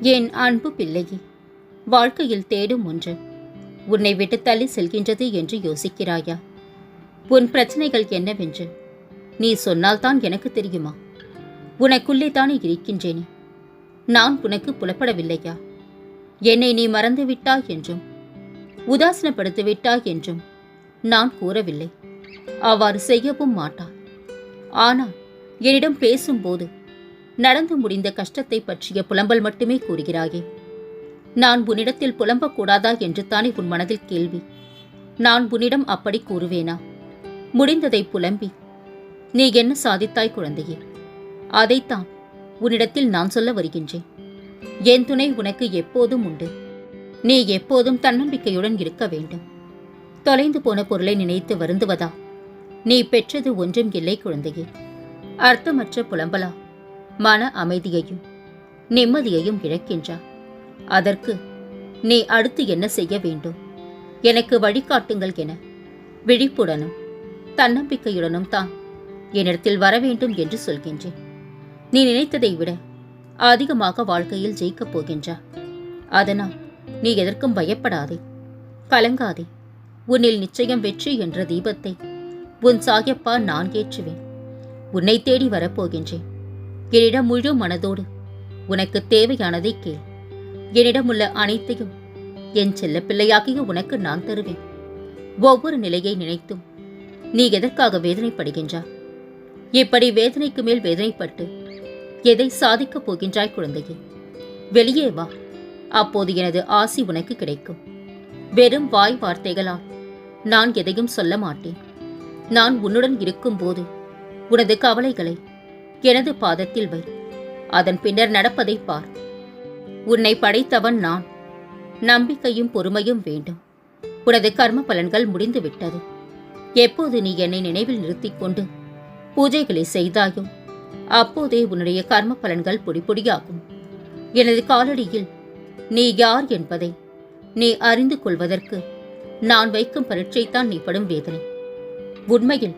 என் அன்பு பிள்ளையே வாழ்க்கையில் தேடும் ஒன்று. உன்னை விட்டு தள்ளி செல்கின்றது என்று யோசிக்கிறாயா? உன் பிரச்சனைகள் என்னவென்று? நீ சொன்னால்தான் எனக்கு தெரியுமா? உனக்குள்ளே தானே இருக்கின்றேனே. நான் உனக்கு புலப்படவில்லையா? என்னை நீ மறந்து விட்டாய் என்றும் உதாசனப்படுத்தி விட்டாய் என்றும் நான் கூறவில்லை. அவ்வாறு செய்யவும் மாட்டாய். ஆனால் என்னிடம் பேசும்போது நடந்து முடிந்த கஷ்டத்தை பற்றிய புலம்பல் மட்டுமே கூறுகிறாயே. நான் உன்னிடத்தில் புலம்பக்கூடாதா என்று தானே உன் மனதில் கேள்வி. நான் உன்னிடம் அப்படி கூறுவேனா? முடிந்ததை புலம்பி. நீ என்ன சாதித்தாய் குழந்தையே? அதைத்தான் உன்னிடத்தில் நான் சொல்ல வருகின்றேன். என் துணை உனக்கு எப்போதும் உண்டு. நீ எப்போதும் தன்னம்பிக்கையுடன் இருக்க வேண்டும். தொலைந்து போன பொருளை நினைத்து வருந்துவதா? நீ பெற்றது ஒன்றும் இல்லை குழந்தையே. அர்த்தமற்ற புலம்பலா? மன அமைதியையும் நிம்மதியையும் இழக்கின்றார். அதற்கு நீ அடுத்து என்ன செய்ய வேண்டும்? எனக்கு வழிகாட்டுங்கள் என விழிப்புடனும் தன்னம்பிக்கையுடனும் தான் என்னிடத்தில் வர வேண்டும் என்று சொல்கின்றேன். நீ நினைத்ததை விட அதிகமாக வாழ்க்கையில் ஜெயிக்கப் போகின்றார் அதனால் நீ எதற்கும் பயப்படாதே கலங்காதே. உன்னில் நிச்சயம் வெற்றி என்ற தீபத்தை உன் சாயப்பா நான் ஏற்றுவேன். உன்னை தேடி வரப்போகின்றேன் என்னிடம் முழு மனதோடு. உனக்கு தேவையானதை கேள். என்னிடம் உள்ள அனைத்தையும் என் செல்ல பிள்ளையாகிய உனக்கு நான் தருவேன். ஒவ்வொரு நிலையை நினைத்தும் நீ எதற்காக வேதனைப்படுகின்றா இப்படி வேதனைக்கு மேல் வேதனைப்பட்டு எதை சாதிக்கப் போகின்றாய் குழந்தையே? வெளியே வா. அப்போது எனது ஆசி உனக்கு கிடைக்கும். வெறும் வாய் வார்த்தைகளால் நான் எதையும் சொல்ல மாட்டேன். நான் உன்னுடன் இருக்கும்போது உனது கவலைகளை எனது பாதத்தில் வை. அதன் பின்னர் நடப்பதை பார். உன்னை படைத்தவன் நான். நம்பிக்கையும் பொறுமையும் வேண்டும். உனது கர்ம பலன்கள் முடிந்துவிட்டது. எப்போது நீ என்னை நினைவில் நிறுத்திக் கொண்டு பூஜைகளை செய்தாயோ அப்போதே உன்னுடைய கர்ம பலன்கள் பொடிப்பொடியாகும் எனது காலடியில் நீ யார் என்பதை நீ அறிந்து கொள்வதற்கு நான் வைக்கும் பரீட்சைத்தான் நீ படும் வேதனை. உண்மையில்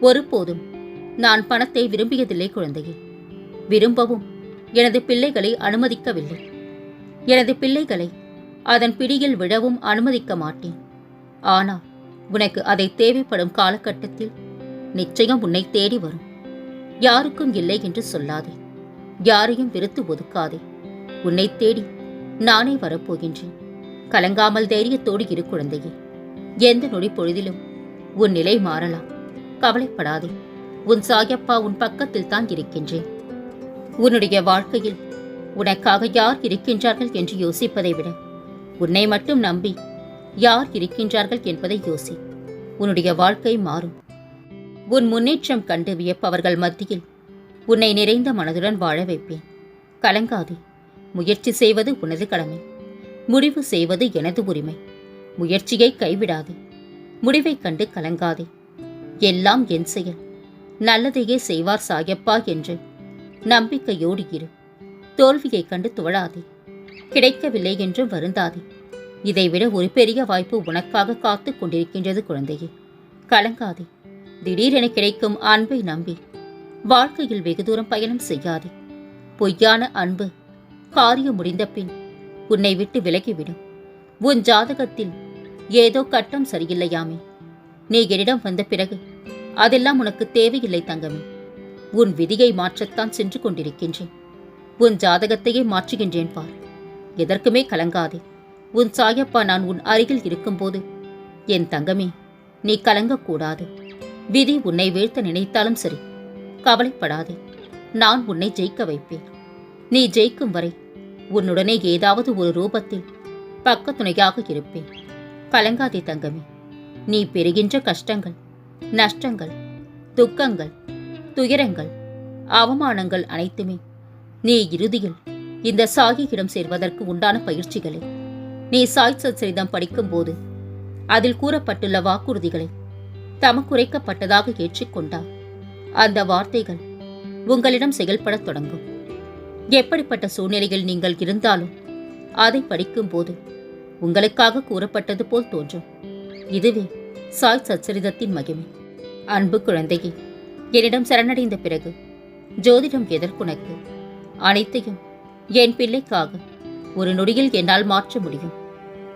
ஒருபோதும் நான் பணத்தை விரும்பியதில்லை குழந்தையே. விரும்பவும் எனது பிள்ளைகளை அனுமதிக்கவில்லை. எனது பிள்ளைகளை அதன் பிடியில் விழவும் அனுமதிக்க மாட்டேன். ஆனால் உனக்கு அதை தேவைப்படும் காலகட்டத்தில் நிச்சயம் உன்னை தேடி வரும். யாருக்கும் இல்லை என்று சொல்லாதே. யாரையும் வெறுத்து ஒதுக்காதே. உன்னை தேடி நானே வரப்போகின்றேன். கலங்காமல் தைரியத்தோடு இரு குழந்தையே. எந்த நொடி பொழுதிலும் உன் நிலை மாறலாம். கவலைப்படாதே. உன் சாயப்பா உன் பக்கத்தில் தான் இருக்கின்றேன். உன்னுடைய வாழ்க்கையில் உனக்காக யார் இருக்கின்றார்கள் என்று யோசிப்பதை விட உன்னை மட்டும் நம்பி யார் இருக்கின்றார்கள் என்பதை யோசி. உன்னுடைய வாழ்க்கை மாறும். உன் முன்னேற்றம் கண்டு வியப்பவர்கள் மத்தியில் உன்னை நிறைந்த மனதுடன் வாழ வைப்பேன். கலங்காதே. முயற்சி செய்வது உனது கடமை. முடிவு செய்வது எனது உரிமை. முயற்சியை கைவிடாதே. முடிவைக் கண்டு கலங்காதே. எல்லாம் என் செயல். நல்லதையே செய்வார் சாயப்பா என்று. நம்பிக்கையோடு இரு. தோல்வியைக் கண்டு துவழாதே. கிடைக்கவில்லை என்று வருந்தாதே. இதைவிட ஒரு பெரிய வாய்ப்பு உனக்காக காத்து கொண்டிருக்கின்றது குழந்தையே. கலங்காதே. திடீரென கிடைக்கும் அன்பை நம்பி. வாழ்க்கையில் வெகு தூரம் பயணம் செய்யாதே. பொய்யான அன்பு. காரியம் முடிந்த பின் உன்னை விட்டு விலகிவிடும். உன் ஜாதகத்தில் ஏதோ கட்டம் சரியில்லையாமே. நீ என்னிடம் வந்த பிறகு அதெல்லாம் உனக்கு தேவையில்லை தங்கமே. உன் விதியை மாற்றத்தான் சென்று கொண்டிருக்கின்றேன். உன் ஜாதகத்தையே மாற்றுகின்றேன் பார். எதற்குமே கலங்காதே. உன் சாயப்பா நான் உன் அருகில் இருக்கும்போது என் தங்கமே நீ கலங்கக்கூடாது. விதி உன்னை வீழ்த்த நினைத்தாலும் சரி கவலைப்படாதே. நான் உன்னை ஜெயிக்க வைப்பேன். நீ ஜெயிக்கும் வரை உன்னுடனே ஏதாவது ஒரு ரூபத்தில் பக்கத்துணையாக இருப்பேன். கலங்காதே தங்கமே. நீ பெறுகின்ற கஷ்டங்கள் நஷ்டங்கள் துக்கங்கள் துயரங்கள் அவமானங்கள் அனைத்துமே நீ இறுதியில் இந்த சாகியிடம் சேர்வதற்கு உண்டான பயிற்சிகளை. நீ சாய் சச்சரிதம் படிக்கும்போது அதில் கூறப்பட்டுள்ள வாக்குறுதிகளை தமக்குரைக்கப்பட்டதாக ஏற்றுக்கொண்டார் அந்த வார்த்தைகள் உங்களிடம் செயல்படத் தொடங்கும். எப்படிப்பட்ட சூழ்நிலையில் நீங்கள் இருந்தாலும் அதை படிக்கும்போது உங்களுக்காக கூறப்பட்டது போல் தோன்றும். இதுவே சாய் சச்சரிதத்தின் மகிமை. அன்பு குழந்தையே என்னிடம் சரணடைந்த பிறகு ஜோதிடம் எதற்குனக்கு அனைத்தையும் என் பிள்ளைக்காக ஒரு நொடியில் என்னால் மாற்ற முடியும்.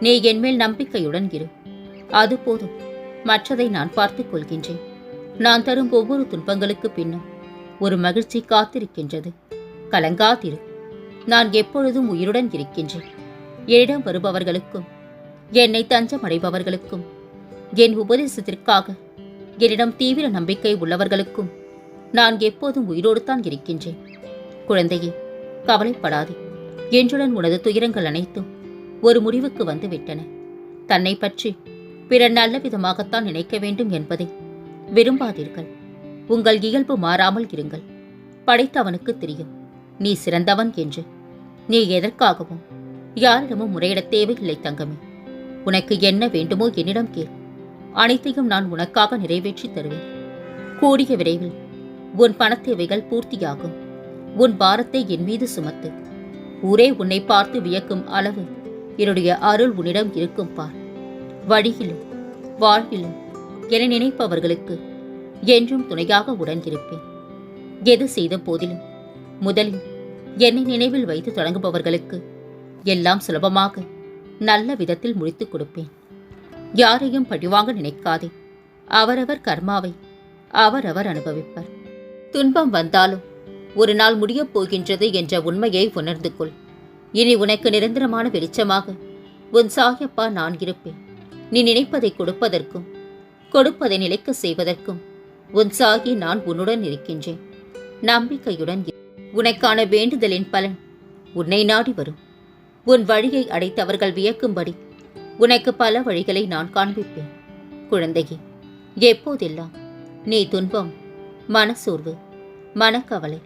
நீ என்மேல் நம்பிக்கையுடன் இரு. அது போதும். மற்றதை நான் பார்த்துக் கொள்கின்றேன். நான் தரும் ஒவ்வொரு துன்பங்களுக்கு பின்னும் ஒரு மகிழ்ச்சி காத்திருக்கின்றது. கலங்காதிரு. நான் எப்பொழுதும் உயிருடன் இருக்கின்றேன். என்னிடம் வருபவர்களுக்கும் என்னை தஞ்சம் அடைபவர்களுக்கும் என் உபதேசத்திற்காக. என்னிடம் தீவிர நம்பிக்கை உள்ளவர்களுக்கும் நான் எப்போதும் உயிரோடு தான் இருக்கின்றேன். குழந்தையே கவலைப்படாதே. என்றுடன் உனது துயரங்கள் அனைத்தும் ஒரு முடிவுக்கு வந்து விட்டன தன்னை பற்றி பிறர் நல்ல விதமாகத்தான் நினைக்க வேண்டும் என்பதை விரும்பாதீர்கள். உங்கள் இயல்பு மாறாமல் இருங்கள். படைத்தவனுக்கு தெரியும். நீ சிறந்தவன் என்று. நீ எதற்காகவும் யாரிடமும் முறையிட தேவையில்லை தங்கமே. உனக்கு என்ன வேண்டுமோ என்னிடம் கேள். அனைத்தையும் நான் உனக்காக நிறைவேற்றி தருவேன். கூடிய விரைவில் உன் பணத்தேவைகள் பூர்த்தியாகும். உன் பாரத்தை என் மீது சுமத்து. ஊரே உன்னை பார்த்து வியக்கும் அளவு என்னுடைய அருள் உன்னிடம் இருக்கும் பார். வழியிலும் வாழ்விலும் என நினைப்பவர்களுக்கு என்றும் துணையாக உடன் இருப்பேன் எது செய்த போதிலும் முதலில் என்னை நினைவில் வைத்து தொடங்குபவர்களுக்கு எல்லாம் சுலபமாக நல்ல விதத்தில் முடித்துக் கொடுப்பேன். யாரையும் பழிவாங்க நினைக்காதே. அவரவர் கர்மாவை அவரவர் அனுபவிப்பர். துன்பம் வந்தாலும் ஒரு நாள் முடியப் போகின்றது என்ற உண்மையை உணர்ந்து கொள். இனி உனக்கு நிரந்தரமான வெளிச்சமாக உன் சாயப்பா நான் இருப்பேன். நீ நினைப்பதை கொடுப்பதற்கும் கொடுப்பதை நிலைக்க செய்வதற்கும் உன் சாகி நான் உன்னுடன் இருக்கின்றேன். நம்பிக்கையுடன் உனக்கான வேண்டுதலின் பலன் உன்னை நாடி வரும். உன் வழியை அடைத்தவர்கள் வியக்கும்படி உனக்கு பல வழிகளை நான் காண்பிப்பேன். குழந்தையே எப்போதெல்லாம் நீ துன்பம் மனசோர்வு மனக்கவலை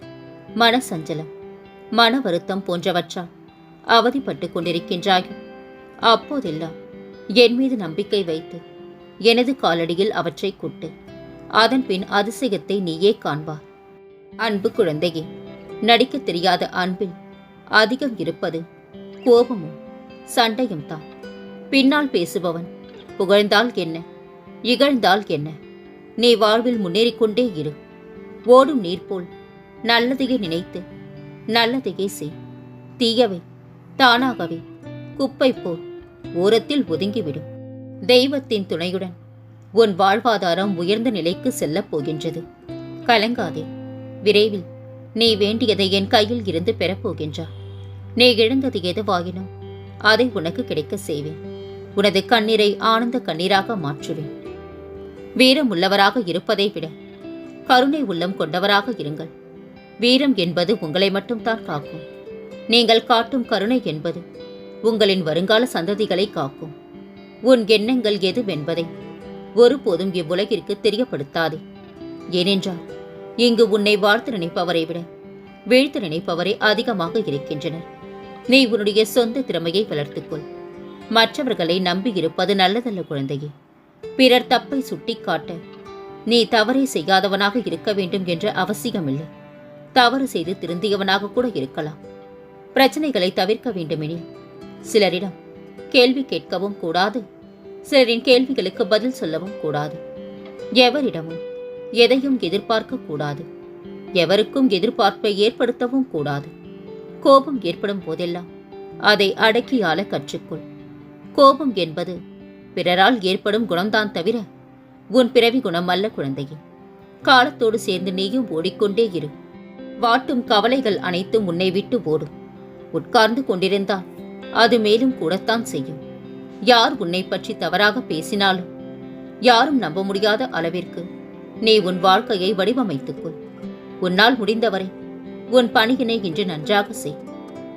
மனசஞ்சலம் மன வருத்தம் போன்றவற்றால் அவதிப்பட்டு கொண்டிருக்கின்றாயோ அப்போதெல்லாம் என் மீது நம்பிக்கை வைத்து எனது காலடியில் அவற்றை கொட்டு. அதன்பின் அதிசயத்தை நீயே காண்பார் அன்பு குழந்தையே நடிக்கத் தெரியாத அன்பில் அதிகம் இருப்பது கோபமும் சண்டையும் தான் பின்னால் பேசுபவன். புகழ்ந்தால் என்ன? இகழ்ந்தால் என்ன? நீ வாழ்வில் முன்னேறிக் கொண்டே இரு. ஓடும் நீர் போல் நல்லதையே நினைத்து. நல்லதையே செய். தீயவை தானாகவே. குப்பை போல் ஓரத்தில் ஒதுங்கிவிடும் தெய்வத்தின் துணையுடன். உன் வாழ்வாதாரம் உயர்ந்த நிலைக்கு செல்லப் போகின்றது. கலங்காதே. விரைவில் நீ வேண்டியதை என் கையில் இருந்து பெறப்போகின்றா நீ இழந்தது எதுவாயினும் அதை உனக்கு கிடைக்க செய்வேன். உனது கண்ணீரை ஆனந்த கண்ணீராக மாற்றுவேன். வீரம் உள்ளவராக இருப்பதை விட கருணை உள்ளம் கொண்டவராக இருங்கள். வீரம் என்பது உங்களை மட்டும்தான் காக்கும். நீங்கள் காட்டும் கருணை என்பது உங்களின் வருங்கால சந்ததிகளை காக்கும். உன் எண்ணங்கள் எதுவென்பதை ஒருபோதும் இவ்வுலகிற்கு தெரியப்படுத்தாதே. ஏனென்றால் இங்கு உன்னை வாழ்த்து நினைப்பவரை விட வீழ்த்து நினைப்பவரே அதிகமாக இருக்கின்றனர். நீ உன்னுடைய சொந்த திறமையை வளர்த்துக்கொள். மற்றவர்களை நம்பியிருப்பது நல்லதல்ல குழந்தையே. பிறர் தப்பை சுட்டிக்காட்ட நீ தவறை செய்யாதவனாக இருக்க வேண்டும் என்ற அவசியமில்லை. தவறு செய்து திருந்தியவனாக கூட இருக்கலாம். பிரச்சனைகளை தவிர்க்க வேண்டுமெனில் சிலரிடம் கேள்வி கேட்கவும் கூடாது. சிலரின் கேள்விகளுக்கு பதில் சொல்லவும் கூடாது. எவரிடமும் எதையும் எதிர்பார்க்க கூடாது. எவருக்கும் எதிர்பார்ப்பை ஏற்படுத்தவும் கூடாது. கோபம் ஏற்படும் போதெல்லாம் அதை அடக்கியால கற்றுக்கொள். கோபம் என்பது பிறரால் ஏற்படும் குணம்தான் தவிர உன் பிறவி குணம் அல்ல குழந்தையே. காலத்தோடு சேர்ந்து நீயும் ஓடிக்கொண்டே இரு. வாட்டும் கவலைகள் அனைத்தும் உன்னை விட்டு ஓடும். உட்கார்ந்து கொண்டிருந்தால் அது மேலும் கூடத்தான் செய்யும். யார் உன்னை பற்றி தவறாக பேசினாலும் யாரும் நம்ப முடியாத அளவிற்கு நீ உன் வாழ்க்கையை வடிவமைத்துக்கொள். உன்னால் முடிந்தவரை உன் பணியினை இன்று நன்றாக செய்.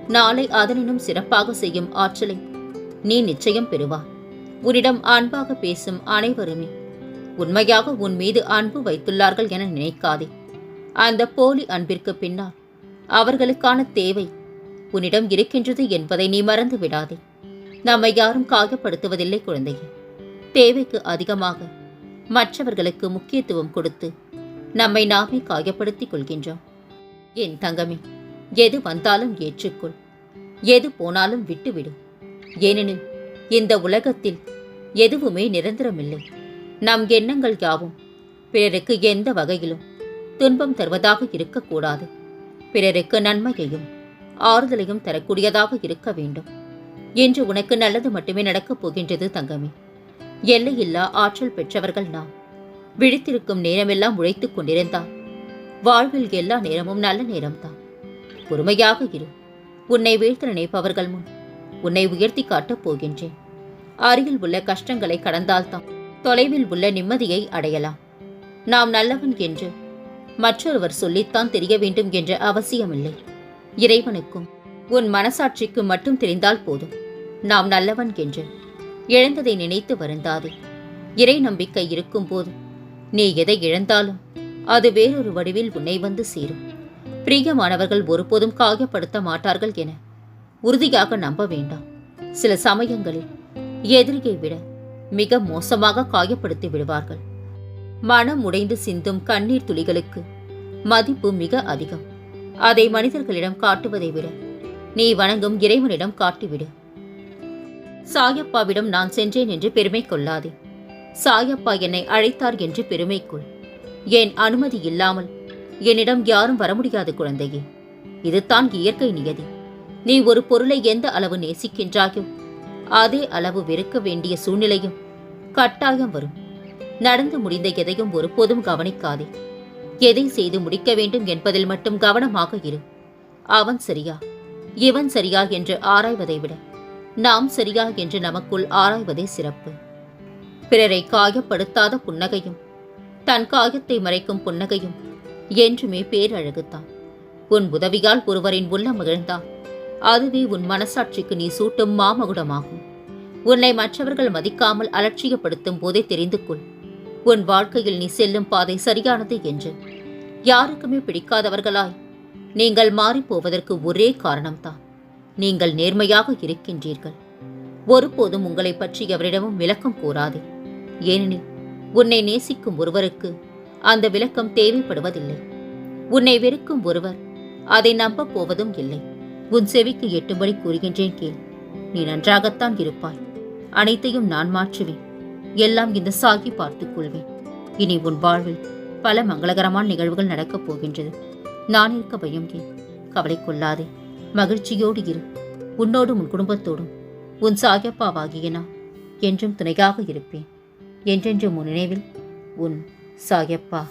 நாளை அதனினும் சிறப்பாக செய்யும் ஆற்றலை நீ நிச்சயம் பெறுவாய் உன்னிடம் அன்பாக பேசும் அனைவருமே உண்மையாக உன் மீது அன்பு வைத்துள்ளார்கள் என நினைக்காதே. அந்த போலி அன்பிற்கு பின்னால் அவர்களுக்கான தேவை உன்னிடம் இருக்கின்றது என்பதை நீ மறந்து விடாதே. நம்மை யாரும் காயப்படுத்துவதில்லை குழந்தையே. தேவைக்கு அதிகமாக மற்றவர்களுக்கு முக்கியத்துவம் கொடுத்து நம்மை நாமே காயப்படுத்திக் கொள்கின்றோம். என் தங்கமே எது வந்தாலும் ஏற்றுக்கொள். எது போனாலும் விட்டுவிடு. ஏனெனில் இந்த உலகத்தில் எதுவுமே நிரந்தரமில்லை. நம் எண்ணங்கள் யாவும் பிறருக்கு எந்த வகையிலும் துன்பம் தருவதாக இருக்கக்கூடாது. பிறருக்கு நன்மையையும் ஆறுதலையும் தரக்கூடியதாக இருக்க வேண்டும். என்று உனக்கு நல்லது மட்டுமே நடக்கப் போகின்றது தங்கமே. எல்லையில்லா ஆற்றல் பெற்றவர்கள் நாம். விழித்திருக்கும் நேரமெல்லாம் உழைத்துக் கொண்டிருந்தால் வாழ்வில் எல்லா நேரமும் நல்ல நேரம்தான். பொறுமையாக இரு. உன்னை வீழ்த்த நினைப்பவர்கள் முன் உன்னை உயர்த்தி காட்டப் போகின்றேன். அருகில் உள்ள கஷ்டங்களை கடந்தால்தான் தொலைவில் உள்ள நிம்மதியை அடையலாம். நாம் நல்லவன் என்று மற்றொருவர் சொல்லித்தான் தெரிய வேண்டும் என்ற அவசியமில்லை. இறைவனுக்கும் உன் மனசாட்சிக்கு மட்டும் தெரிந்தால் போதும். நாம் நல்லவன் என்று இழந்ததை நினைத்து வருந்தாதே. இறை நம்பிக்கை இருக்கும்போது நீ எதை இழந்தாலும் அது வேறொரு வடிவில் உன்னை வந்து சேரும். பிரியமானவர்கள் ஒருபோதும் காயப்படுத்த மாட்டார்கள் என உறுதியாக நம்ப வேண்டாம். சில சமயங்களில் எதிரியை விட மிக மோசமாக காயப்படுத்தி விடுவார்கள். மனம் உடைந்து சிந்தும் கண்ணீர் துளிகளுக்கு மதிப்பு மிக அதிகம். அதை மனிதர்களிடம் காட்டுவதை விட நீ வணங்கும் இறைவனிடம் காட்டிவிடு. சாயப்பாவிடம் நான் சென்றேன் என்று பெருமை கொள்ளாதே. சாயப்பா என்னை அழைத்தார் என்று பெருமை கொள். என் அனுமதி இல்லாமல் என்னிடம் யாரும் வர முடியாது குழந்தையே. இதுதான் இயற்கை நியதி. நீ ஒரு பொருளை எந்த அளவு நேசிக்கின்றாயோ அதே அளவு வெறுக்க வேண்டிய சூழ்நிலையும் கட்டாயம் வரும். நடந்து முடிந்த எதையும் ஒருபோதும் கவனிக்காதே. எதை செய்து முடிக்க வேண்டும் என்பதில் மட்டும் கவனமாக இரு. அவன் சரியா? இவன் சரியா என்று ஆராய்வதை விட நாம் சரியா என்று நமக்குள் ஆராய்வதே சிறப்பு. பிறரை காயப்படுத்தாத புன்னகையும் தன் காயத்தை மறைக்கும் புன்னகையும் என்றுமே பேரழகுத்தான். உன் உதவியால் ஒருவரின் உள்ளம் மகிழ்ந்தான். அதுவே உன் மனசாட்சிக்கு நீ சூட்டும் மாமகுடமாகும். உன்னை மற்றவர்கள் மதிக்காமல் அலட்சியப்படுத்தும் போதே தெரிந்து கொள். உன் வாழ்க்கையில் நீ செல்லும் பாதை சரியானது என்று. யாருக்குமே பிடிக்காதவர்களாய். நீங்கள் மாறிப் போவதற்கு ஒரே காரணம்தான். நீங்கள் நேர்மையாக இருக்கின்றீர்கள். ஒருபோதும் உங்களை பற்றி எவரிடமும் விளக்கம் கூறாதே. ஏனெனில் உன்னை நேசிக்கும் ஒருவருக்கு அந்த விளக்கம் தேவைப்படுவதில்லை. உன்னை வெறுக்கும் ஒருவர் அதை நம்பப் போவதும் இல்லை. உன் செவிக்கு எட்டும்படி கூறுகின்றேன் கேள். நீ நன்றாகத்தான் இருப்பாய். அனைத்தையும் நான் மாற்றுவேன். எல்லாம் இந்த சாகி பார்த்துக் கொள்வேன். இனி உன் வாழ்வில் பல மங்களகரமான நிகழ்வுகள் நடக்கப் போகின்றது. நான் இருக்க பயம் ஏன்? கவலை கொள்ளாதே. மகிழ்ச்சியோடு இரு. உன்னோடும் உன் குடும்பத்தோடும். உன் சாகியப்பாவாகிய நான் என்றும் துணையாக இருப்பேன். என்றென்றும் உன் நினைவில் உன் சாகியப்பா.